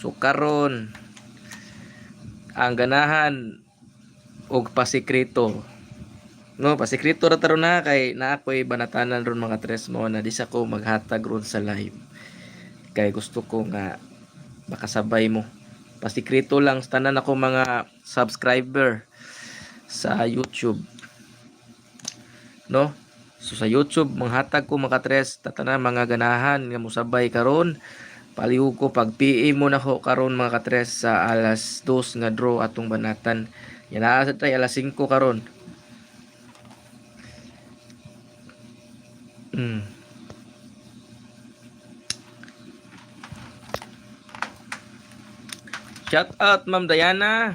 So karon ang ganahan og pasikreto no pasikreto ra taron na kay na ako'y banatanan ron mga tres mo na di sa ko maghatag ron sa live. Kay gusto ko nga makasabay mo. Pasikreto lang sa tanan ako mga subscriber sa YouTube. No? So sa YouTube manghatag ko mga tres tatanan mga ganahan nga musabay karon palihog ko pag PM mo na ko karon mga katres sa alas 2 nga draw atong banatan yan sa tay alas 5 karon mm. Shout out Ma'am Diana.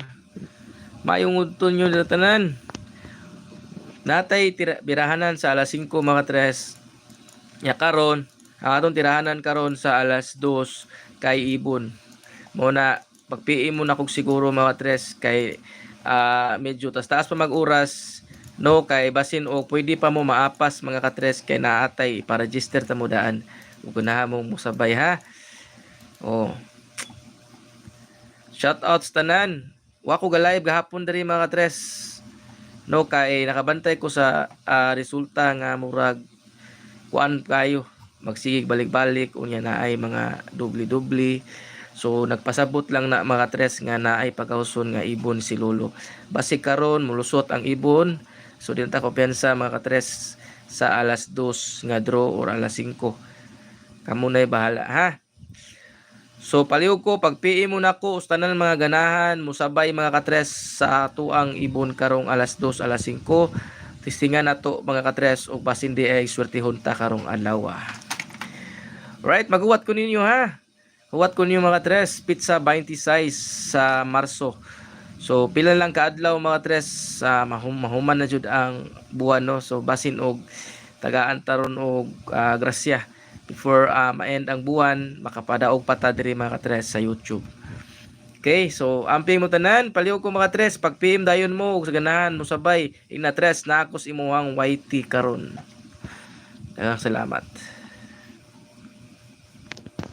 Mayong udton nyo na tanan. Natay birahanan sa alas 5 mga tres. Ya karon, ang atong tirahanan karon sa alas 2 kay Ibon. Muna pag-PM mo na kog siguro mga tres kay ah, medyo tas taas pa mag-oras no? Kay basin o pwede pa mo maapas mga katres kay naatay para register ta mo daan. Ug mo musabay ha? Oh shout out tanan. Wa ko ga live gahapon diri mga katres. No kay nakabantay ko sa ah, resulta nga murag kuan kayo magsigig balik-balik unya na ay mga dubli-dubli. So nagpasabot lang na mga tres nga na ay pagkauson nga ibon si Lolo. Basi karon mulusot ang ibon. So din ta kumpiyansa mga katres sa alas 2 nga draw or alas 5 kamo na bahala ha? So palihog ko pag PM mo na ko ustanan mga ganahan musabay mga katres sa tuang ibon karong alas 2 alas 5 testingan nato mga katres ug basin di ay swertihon ta karong adlaw. Right, maguwat ko ninyo ha. Huwat ko ninyo mga tres, pizza 20 size sa Marso. So pila lang kaadlaw mga tres sa mahum mahuman na jud ang buwan no. So basin og tagaan taron og ah, grasya before ah, ma-end ang buwan makapadaog pa ta diri mga tres sa YouTube. Okay, so amping mo tanan, palihog ko mga tres, pag PM dayon mo sa ganahan mo sabay, ina tres na ako sa imuhang YT karon. Daghang salamat.